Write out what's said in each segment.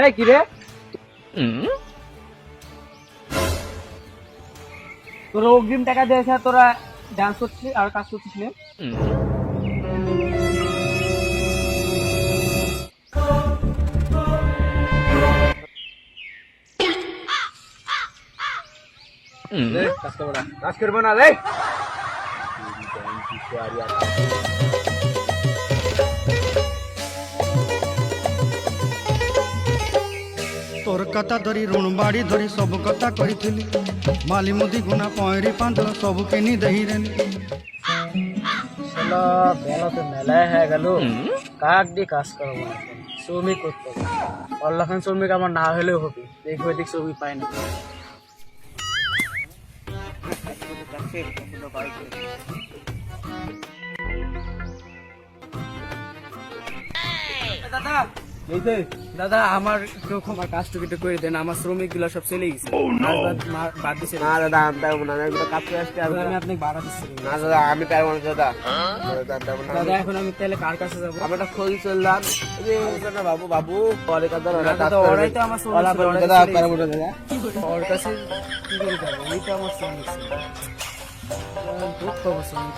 এই কি রে? তোরা অগ্রিম টাকা দিয়েছে তোরা ডান্স করছিস আর কাজ করছিস না। কাজ করব না। রে তোর কথা ধরি ঋণ বাড়ি ধরি সবু কথা কইছিলি মালি মুদি গুনা পয়রি পাঁদল সবু কিনি দেহি রেনি শালা বেলা তো মেলায় হয়ে গেল কাক দি কাজ করবো শ্রমিক করতে হবে অল্লাখান শ্রমিক আমার না হলেও হবে দেখবো এদিক ছবি পাই না দাদা দাদা আমার কেউ আমার কাজটুকু একটু করে দেন আমার শ্রমিকগুলো সব চলে গেছে। আর বাদ- মা- বাদ দিছে না দাদা আমি পারব না আমি কাজ করে আসতে দাদা, আমি আপনাকে ভাড়া দিচ্ছি। না দাদা আমি পারব না দাদা। দাদা এখন আমি তাহলে কার কাছে যাব? আমি একটা খোঁজ চললাম। এই বাবু বাবু পরে কথা দাদা, ওরাই তো আমার শ্রমিক দাদা পারব না দাদা। ওর কাছে কি করে যাব? ওই তো আমার শ্রমিক দুঃখ পাবো শ্রমিক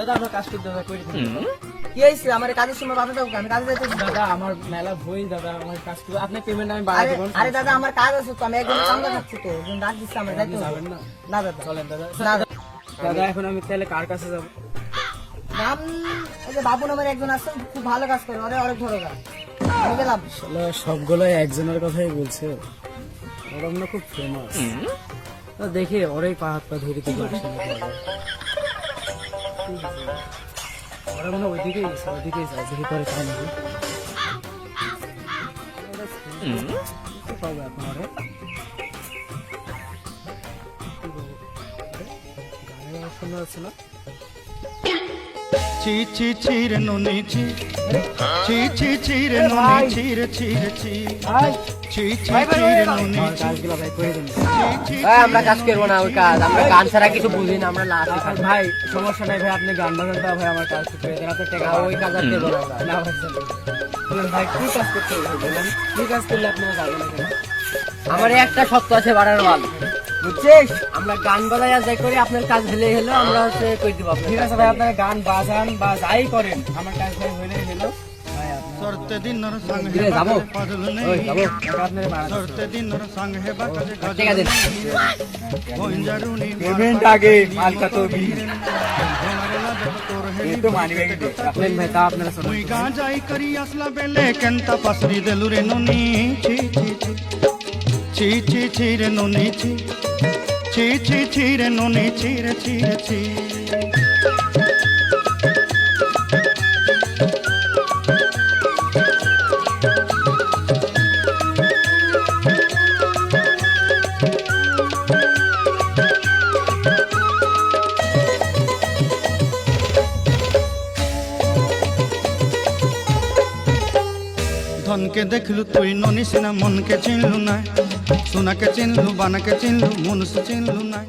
দাদা আমার কাজ করতে দাদা করে কি হয়েছে? আমার কাজের সময় বাধা দাও আমি কাজে যাইতে দাদা আমার মেলা বই দাদা আমার কাজ আপনার পেমেন্ট আমি বাড়াই দেবো আরে দাদা আমার কাজ আছে তো আমি একজন চান্দা খাচ্ছি তো ডাক দিচ্ছে আমার যাইতে যাবেন না। না দাদা। চলেন দাদা। দাদা। এখন আমি তাহলে কার কাছে যাব? নাম এই যে বাবু নামের একজন আছে খুব ভালো কাজ করে ওরে অনেক ধরো আমি সবগুলো একজনের কথাই বলছে। ওরা খুব ফেমাস দেখি ওরাই পা হাত পা ধরে ওরা মনে হয় ওইদিকেই গেছে ওইদিকেই যায় দেখি পরে খায় নাকি পাবো এখন ওরে? আরে, গানের আওয়াজ শোনা যাচ্ছে না ছি ছি ছি রে ননি ছি ছি ছি ছি রে ননি ছি রে ছি আমার কাজ করব না ওই কাজ। আমরা গান ছাড়া কিছু বুঝি না আমরা লাস্ট ভাই সমস্যা নাই ভাই আপনি গান বাজান ভাই আমার কাজ করতে আপনার টাকা ওই কাজ আর করব না ভাই চলুন। বলুন ভাই কি কাজ করতে কি কাজ করলে আপনার আমার একটা শক্ত আছে বাড়ার মাল বুঝছিস? আমরা গান বাজাই আর যাই করি আপনার কাজ হলে হলো আমরা হচ্ছে কই দিব ঠিক আছে ভাই আপনারা গান বাজান বা যাই করেন আমার কাজ ভাই হইলে হলো ভাই আপনার সরতে দিনর সঙ্গ কিরে, হেবা যাব? কাজে পাজল নেই টাকা আপনার বাড়া সরতে দিনর সঙ্গ হেবা কাজে টাকা দিন। ভঞ্জারুনি পেমেন্ট আগে মালকা তো বি তোর হেলি তো মানি ব্যাগ দে আপনার ভাই তা আপনারা শুনুন মুই গাঁ যাই করি আসলা বেলে কেনতা পাসরি দেলু রে ননি ছি ছি ছি ছি ছি ছি রে ননি ছি ছি ছি ছি রে ননি ছি ধনকে দেখলু তুই, ননি সিনা মনকে চিনলু না সোনাকে চিনলু, বানাকে চিনলু মনুষ চিনলু নাই।